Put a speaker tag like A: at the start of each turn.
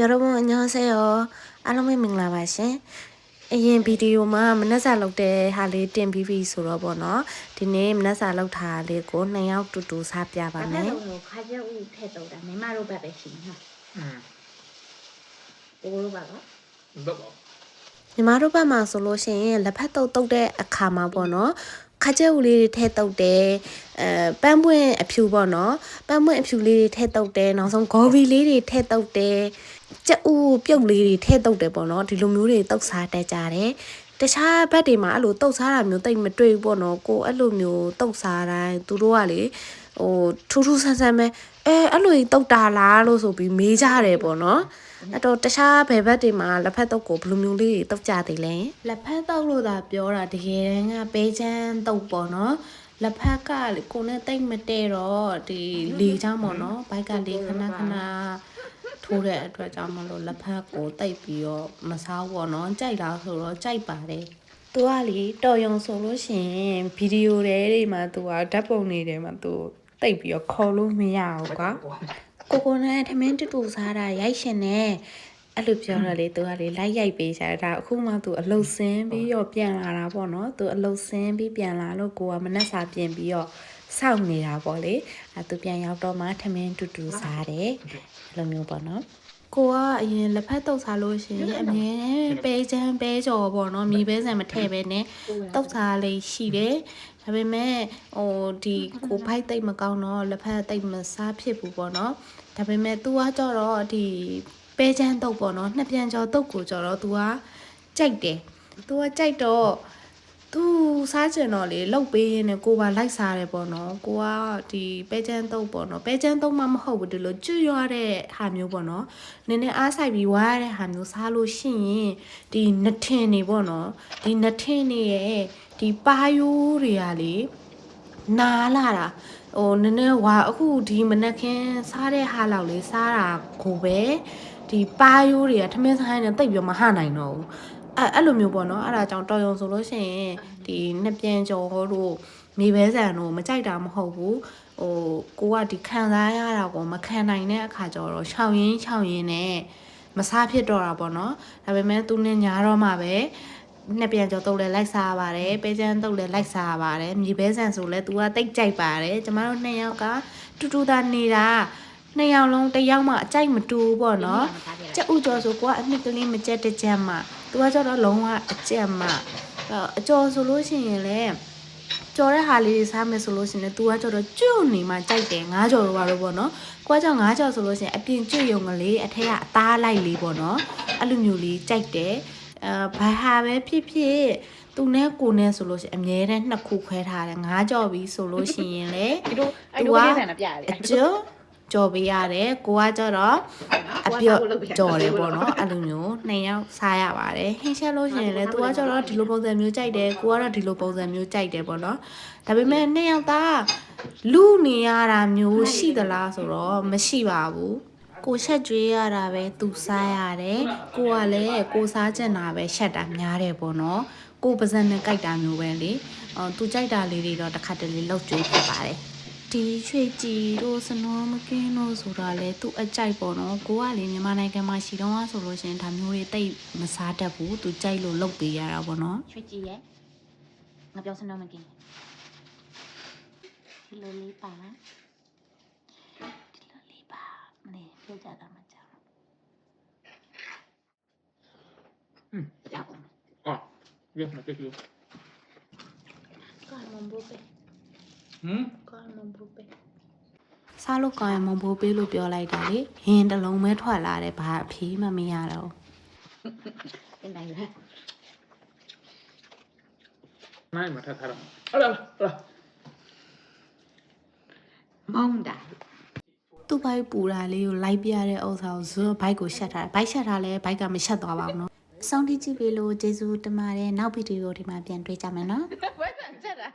A: 여러분 안녕하세요. အားလုံးပဲမင်္ဂလာပါရှင်။အရင်ဗီဒီယိုမှာမနက်စာလုပ်တဲ့ဟာလေးတင်ပြီးပြီဆိုတော့ပေါ့နော်။ဒီနေ့မနက်စာလုပ်တာလေးကိုနှစ်ယောက်တူတူစားပြပါမယ်
B: လို့ခါကျဦးထည့်တော့တာမိမတို့ဘက်ပဲရှိနေနော်
C: อืม
B: ကိုတို့ဘက်က
C: တော့ပါ
A: ။ညီမတို့ဘက်မှာဆိုလို့ရှိရင်လက်ဖက်တုပ်တုပ်တဲ့အခါမှာပေါ့နော်။ ခါကျက်ဦးလေးတွေထည့်တုပ်တယ်။အဲပန်းပွင့်အဖြူပေါ့နော်။ပန်းပွင့်အဖြူလေးတွေထည့်တုပ်တယ်။နောက်ဆုံးဂေါ်ဘီလေးတွေထည့်တုပ်တယ်။ကြက်ဥပြုတ်လေးတွေထည့်တုပ်တယ်ပေါ့နော်။ဒီလိုမျိုးတွေတုပ်စားတတ်ကြတယ်။တခြားဘက်တွေမှာအဲ့လိုတုတ်စားတာမျိုးတိတ်မတွေ့ဘူးပေါ့နော်ကိုအဲ့လိုမျိုးတုတ်စားတိုင်းသူတို့ကလေ ဟိုထူးထူးဆန်းဆန်းပဲအဲအဲ့လိုကြီးတုတ်တာလားလို့ဆိုပြီးမေးကြတယ်ပေါ့နော်အဲ့တော့တခြားဘယ်ဘက်တွေမှာလက်ဖက်တုတ်ကိုဘယ်လိုမျိုးလေးတုတ်ကြသေးလဲလက်ဖက်တုတ်လို့သာပြောတာတကယ်တမ်းကပဲချမ်းတုတ်ပေါ့နော်လက်ဖက်ကလေကိုနဲ့တိတ်မတည့်တော့ဒီလေချောင်းပေါ့နော်ဘိုက်ကလေခဏခဏထိုးတဲ့အတွက်ကြောင့်မလို့လက်ဖက်ကိုတိတ်ပြီးတော့မစားဘူးပေါ့နော်ကြိုက်လားဆိုတော့ကြိုက်ပါတယ်သူကလေတော်ရုံဆိုလို့ရှိရင်ဗီဒီယိုတွေမှာသူကဓာတ်ပုံတွေထဲမှာသူ တိတ်ပြီးတော့ခေါ်လို့မရဘူးကွာကိုကိုနဲ့ထမင်းတူတူစားတာရိုက်ရှင်နဲ့အဲ့လိုပြောတော့လေသူကလေလိုက်ရိုက်ပေးရှာတာအခုမှသူအလုတ်ဆင်းပြီးတော့ပြန်လာတာပေါ့နော်သူအလုတ်ဆင်းပြီးပြန်လာလို့ကိုကမနှက်စာပြင်ပြီးတော့စောင့်နေတာပေါ့လေအဲသူပြန်ရောက်တော့မှထမင်းတူတူစားတယ်အဲ့လိုမျိုးပေါ့နော် ကိုကအရင်လက်ဖက်တုပ်စားလို့ရှိရင်အမြဲတမ်းပဲချမ်းပဲကြော်ပေါ့နော်မြေပဲဆန်မထည့်ပဲနဲ့တုပ်စားလေးရှိတယ်ဒါပေမဲ့ဟိုဒီကိုဖိုက်တိတ်မကောင်းတော့လက်ဖက်တိတ်မစားဖြစ်ဘူးပေါ့နော်ဒါပေမဲ့ तू ကကြတော့ဒီပဲချမ်းတုပ်ပေါ့နော်နှစ်ပြန်ကြော်တုပ်ကိုကြတော့ तू ကကြိုက်တယ် तू ကကြိုက်တော့ သူစားကျင်တော့လေလှုပ်ပေးရင်းနဲ့ကိုပါလိုက်စားတယ်ပေါ့နော်ကိုကဒီပဲချမ်းတုပ်ပေါ့နော်ပဲချမ်းတုပ်မှမဟုတ်ဘူးဒီလိုကျွရွာတဲ့ဟာမျိုးပေါ့နော်နည်းနည်းအားဆိုင်ပြီးဝါရတဲ့ဟာမျိုးစားလို့ရှိရင်ဒီနှထင်နေပေါ့နော်ဒီနှထင်နေရဲ့ဒီပါယိုးတွေကလေနာလာတာဟိုနည်းနည်းဝါအခုဒီမနက်ခင်းစားတဲ့ဟာလောက်လေးစားတာကိုပဲဒီပါယိုးတွေကထမင်းဆိုင်နဲ့တိတ်ပြီးတော့မဟနိုင်တော့ဘူး အဲ့အဲ့လိုမျိုးပေါ့နော်အဲ့ဒါကြောင့်တော်ရုံဆိုလို့ရှိရင်ဒီနှစ်ပြန်ကျော်တို့မိဘဆန်တို့မကြိုက်တာမဟုတ်ဘူးဟိုကိုကဒီခံစားရတာကိုမခံနိုင်တဲ့အခါကျတော့ရှောင်ရင်းရှောင်ရင်းနဲ့မစားဖြစ်တော့တာပေါ့နော်ဒါပေမဲ့သူနဲ့ညာတော့မှပဲနှစ်ပြန်ကျော်တုတ်လဲလိုက်စားရပါတယ်ပဲချမ်းတုတ်လဲလိုက်စားရပါတယ်မြေပဲဆန်ဆိုလဲ तू ကတိတ်ကြိုက်ပါတယ်ကျမတို့နှစ်ယောက်ကတူတူတာနေတာနှစ်ယောက်လုံးတစ်ယောက်မှအကြိုက်မတူဘူးပေါ့နော်ကြက်ဥကျော်ဆိုကိုကအနှစ်ကလေးမကြက်တစ်ကြက်မှ သူကကျတော့လုံးဝအကြက်မှအဲ့အကျော်ဆိုလို့ရှိရင်လည်းကြော်တဲ့ဟာလေးတွေစားမယ်ဆိုလို့ရှိရင်လည်း तू ကကျတော့ကျွတ်နေမှကြိုက်တယ်ငါးကြော်တော့ပါတော့ပေါ့နော်ကိုကကျတော့ငါးကြော်ဆိုလို့ရှိရင်အပြင်ကျွတ်ယုံကလေးအထက်ကအသားလိုက်လေးပေါ့နော်အဲ့လိုမျိုးလေးကြိုက်တယ်အဲဘာဟာပဲဖြစ်ဖြစ်သူနဲ့ကိုနဲ့ဆိုလို့ရှိရင်အမြဲတမ်းနှစ်ခုခွဲထားတယ်ငါးကြော်ပြီဆိုလို့ရှိရင်လေ
B: ဒီတို့အဲ့တို့လေးဆန်မပြရတယ်
A: အကျော် ကြော်ပေးရတယ်ကိုကကျတော့အပြော့ကြော်တယ်ပေါ့နော်အဲ့လိုမျိုးနှစ်ယောက်စားရပါတယ်ဟင်းချက်လို့ရှိရင်လည်းသူကကျတော့ဒီလိုပုံစံမျိုးကြိုက်တယ်ကိုကတော့ဒီလိုပုံစံမျိုးကြိုက်တယ်ပေါ့နော်ဒါပေမဲ့နှစ်ယောက်သားလူနေရတာမျိုးရှိသလားဆိုတော့မရှိပါဘူးကိုချက်ကျွေးရတာပဲသူစားရတယ်ကိုကလည်းကိုစားချင်တာပဲရှက်တာများတယ်ပေါ့နော်ကိုပါဇက်နဲ့ကြိုက်တာမျိုးပဲလေအော်သူကြိုက်တာလေးတွေတော့တစ်ခါတလေလောက်ကျွေးဖြစ်ပါတယ် ဒီရွှေကြည်တို့စနောမကင်းတို့ဆိုတာလေသူအကြိုက်ပေါ့နော်ကိုကလေမြန်မာနိုင်ငံမှာရှိတော့ဆိုလို့ရှရင်ဒါမျိုးတွေတိတ်မစားတတ်ဘူးသူကြိုက်လို့လုပ်ပေးရတာပေါ့နော်
B: ရွှေကြည့်ရဲ့ငါပြောစမ်းတော့မกินဒီလိုလေးပါဒီလိုလေးပါမလေးပြောကြတာမကြောက်
C: อืม
B: ကြောက်
C: อ่ะเรียกมาเรียกอยู่
B: ကာမန်ဘိုပဲ
C: ဟမ်
B: ကောင်းမဘိုးပဲ
A: စားလို့ကောင်းရင်မဘိုးပေးလို့ပြောလိုက်တာလေဟင်းတစ်လုံးပဲထွက်လာတယ်ဘာအဖေးမှမရတော့
C: ဘူးနိုင်လားနိုင်မထထားတော့ဟုတ်လားဟုတ်လား
B: မောင်းတာ
A: သူ့ဘိုက်ပူတာလေးကိုလိုက်ပြရတဲ့ဥစ္စာကိုဇွတ်ဘိုက်ကိုရှက်ထားတယ်ဘိုက်ရှက်ထားလဲဘိုက်ကမရှက်သွားပါဘူးနော်စောင့်ကြည့်ကြည့်ပေးလို့ကျေးဇူးတင်ပါတယ်နောက်ဗီဒီယိုဒီမှာပြန်တွေ့ကြမယ်နော်
B: ဝက်ဆန်ချက်တာ